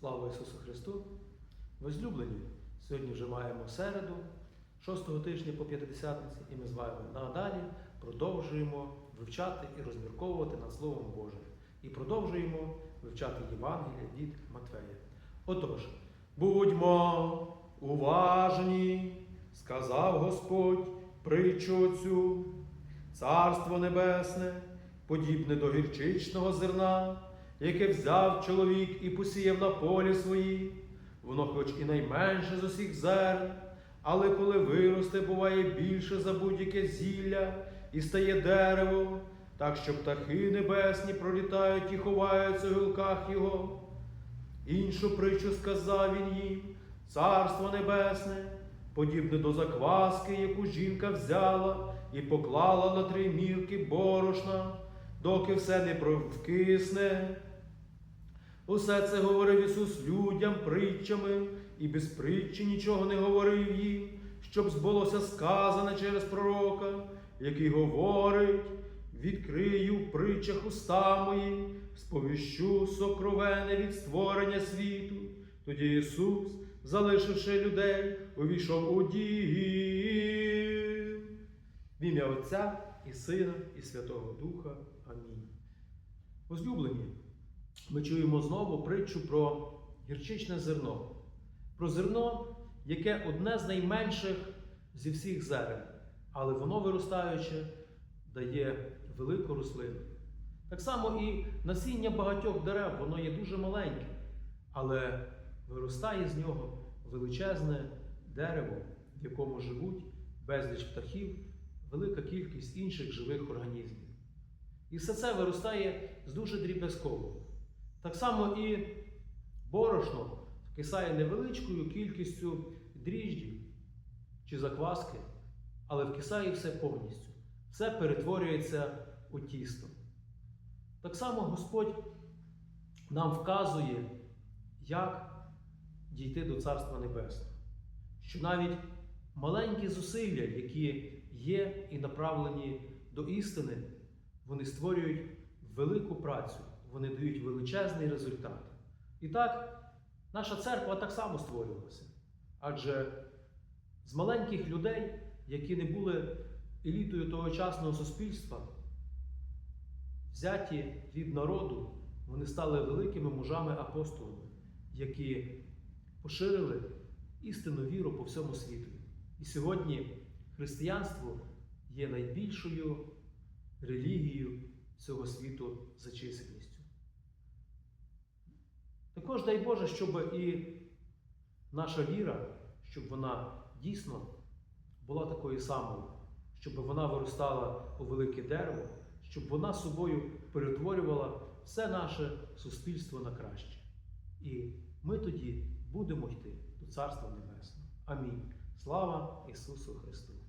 Слава Ісусу Христу! Возлюблені, сьогодні вже маємо середу, 6 тижня по П'ятидесятниці, і ми з вами надалі продовжуємо вивчати і розмірковувати над Словом Божим. І продовжуємо вивчати Євангелія від Матвея. Отож, будьмо уважні, сказав Господь притчу цю, Царство Небесне, подібне до гірчичного зерна, яке взяв чоловік і посіяв на полі свої, воно хоч і найменше з усіх зерн, але коли виросте, буває більше за будь-яке зілля і стає дерево, так що птахи небесні пролітають і ховаються в гілках його. Іншу притчу сказав він їм, царство небесне, подібне до закваски, яку жінка взяла і поклала на три мірки борошна, доки все не провкисне. Усе це говорив Ісус людям притчами, і без притчі нічого не говорив їм, щоб збулося сказане через пророка, який говорить, відкрию в притчах уста мої, сповіщу сокровене від створення світу. Тоді Ісус, залишивши людей, увійшов у дім. В ім'я Отця і Сина, і Святого Духа. Амінь. Возлюблені, ми чуємо знову притчу про гірчичне зерно. Про зерно, яке одне з найменших зі всіх зерен, але воно виростаючи, дає велику рослину. Так само і насіння багатьох дерев, воно є дуже маленьке, але виростає з нього величезне дерево, в якому живуть безліч птахів, велика кількість інших живих організмів. І все це виростає з дуже дріб'язково. Так само і борошно вкисає невеличкою кількістю дріждів чи закваски, але вкисає все повністю. Все перетворюється у тісто. Так само Господь нам вказує, як дійти до Царства Небесного. Що навіть маленькі зусилля, які є і направлені до істини, вони створюють велику працю, вони дають величезний результат. І так, наша церква так само створювалася. Адже з маленьких людей, які не були елітою тогочасного суспільства, взяті від народу, вони стали великими мужами-апостолами, які поширили істинну віру по всьому світу. І сьогодні християнство є найбільшою релігією цього світу за чисельністю. Також дай Боже, щоб і наша віра, щоб вона дійсно була такою самою, щоб вона виростала у велике дерево, щоб вона собою перетворювала все наше суспільство на краще. І ми тоді будемо йти до Царства Небесного. Амінь. Слава Ісусу Христу!